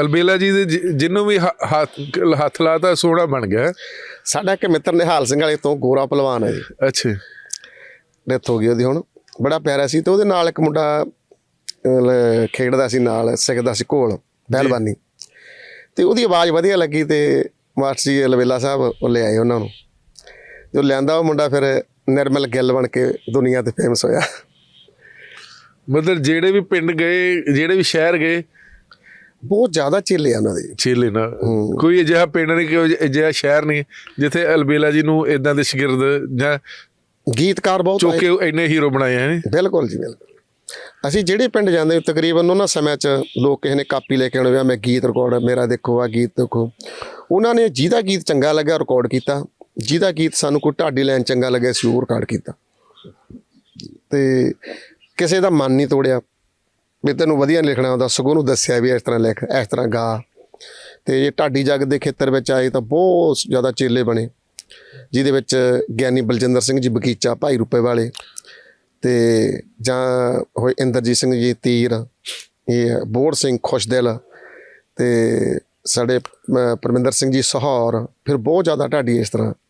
ਅਲਬੇਲਾ ਜੀ ਦੇ ਜਿ- ਜਿਹਨੂੰ ਵੀ ਹੱਥ ਲਾਤਾ ਸੋਹਣਾ ਬਣ ਗਿਆ। ਸਾਡਾ ਇੱਕ ਮਿੱਤਰ ਨਿਹਾਲ ਸਿੰਘ ਵਾਲੇ ਤੋਂ ਗੋਰਾ ਪਹਿਲਵਾਨ ਹੈ ਜੀ। ਅੱਛਾ। ਡੈਥ ਹੋ ਗਈ ਉਹਦੀ ਹੁਣ। ਬੜਾ ਪਿਆਰਾ ਸੀ ਤੇ ਉਹਦੇ ਨਾਲ ਇੱਕ ਮੁੰਡਾ ਖੇਡਦਾ ਸੀ ਨਾਲ ਸਿੱਖਦਾ ਸੀ ਕੋਲ ਪਹਿਲਵਾਨੀ। ਤੇ ਉਹਦੀ ਆਵਾਜ਼ ਵਧੀਆ ਲੱਗੀ ਤੇ ਮਾਸਟਰ ਜੀ ਲਵੇਲਾ ਸਾਹਿਬ ਉਹ ਲੈ ਆਏ ਉਹਨਾਂ ਨੂੰ। ਜੋ ਲਿਆਂਦਾ ਉਹ ਮੁੰਡਾ ਫਿਰ ਨਿਰਮਲ ਗਿੱਲ ਬਣ ਕੇ ਦੁਨੀਆ ਤੇ ਫੇਮਸ ਹੋਇਆ। ਮਤਲਬ ਜਿਹੜੇ ਵੀ ਪਿੰਡ ਗਏ ਜਿਹੜੇ ਵੀ ਸ਼ਹਿਰ ਗਏ ਬਹੁਤ ਜ਼ਿਆਦਾ ਚੇਲੇ ਆ ਉਹਨਾਂ ਦੇ। ਛੇਲੇ ਨਾ। ਕੋਈ ਅਜਿਹਾ ਪਿੰਡ ਨਹੀਂ ਕਿ ਅਜਿਹਾ ਸ਼ਹਿਰ ਨਹੀਂ ਜਿੱਥੇ ਅਲਬੇਲਾ ਜੀ ਨੂੰ ਇਦਾਂ ਦੇ ਸ਼ਾਗਿਰਦ ਜਾਂ ਗੀਤਕਾਰ ਬਹੁਤ ਆਏ। ਚੋਕੇ ਇੰਨੇ ਹੀਰੋ ਬਣਾਏ ਹਨ ਬਿਲਕੁਲ ਜੀ ਬਿਲਕੁਲ। ਅਸੀਂ ਜਿਹੜੇ ਪਿੰਡ ਜਾਂਦੇ ਤਕਰੀਬਨ ਉਹਨਾਂ ਸਮਿਆਂ 'ਚ ਲੋਕ ਕਿਸੇ ਨੇ ਕਾਪੀ ਲੈ ਕੇ ਆਉਣੇ ਮੈਂ ਗੀਤ ਰਿਕਾਰਡ ਮੇਰਾ ਦੇਖੋ ਆ ਗੀਤ ਦੇਖੋ। ਉਹਨਾਂ ਨੇ ਜਿਹਦਾ ਗੀਤ ਚੰਗਾ ਲੱਗਾ ਰਿਕਾਰਡ ਕੀਤਾ ਜਿਹਦਾ ਗੀਤ ਸਾਨੂੰ ਕੋਈ ਢਾਡੀ ਲਾਈਨ ਚੰਗਾ ਲੱਗਿਆ ਸੀ ਉਹ ਰਿਕਾਰਡ ਕੀਤਾ। ਤੇ ਕਿਸੇ ਦਾ ਮਨ ਨਹੀਂ ਤੋੜਿਆ। ਵੀ ਤੈਨੂੰ ਵਧੀਆ ਲਿਖਣਾ ਆਉਂਦਾ, ਸਗੋਂ ਨੂੰ ਦੱਸਿਆ ਵੀ ਇਸ ਤਰ੍ਹਾਂ ਲਿਖ, ਇਸ ਤਰ੍ਹਾਂ ਗਾ। ਤੇ ਜੇ ਢਾਡੀ ਜੱਗ ਦੇ ਖੇਤਰ ਵਿੱਚ ਆਏ ਤਾਂ ਬਹੁਤ ਜ਼ਿਆਦਾ ਚੇਲੇ ਬਣੇ, ਜਿਹਦੇ ਵਿੱਚ ਗਿਆਨੀ ਬਲਜਿੰਦਰ ਸਿੰਘ ਜੀ ਬਗੀਚਾ, ਭਾਈ ਰੂਪੇ ਵਾਲੇ ਤੇ ਜਾਂ ਹੋਏ ਇੰਦਰਜੀਤ ਸਿੰਘ ਜੀ ਤੀਰ, ਇਹ ਬੋੜ ਸਿੰਘ ਖੁਸ਼ਦਿਲ ਤੇ ਸਾਡੇ ਪਰਮਿੰਦਰ ਸਿੰਘ ਜੀ ਸਹੌਰ, ਫਿਰ ਬਹੁਤ ਜ਼ਿਆਦਾ ਢਾਡੀ ਇਸ ਤਰ੍ਹਾਂ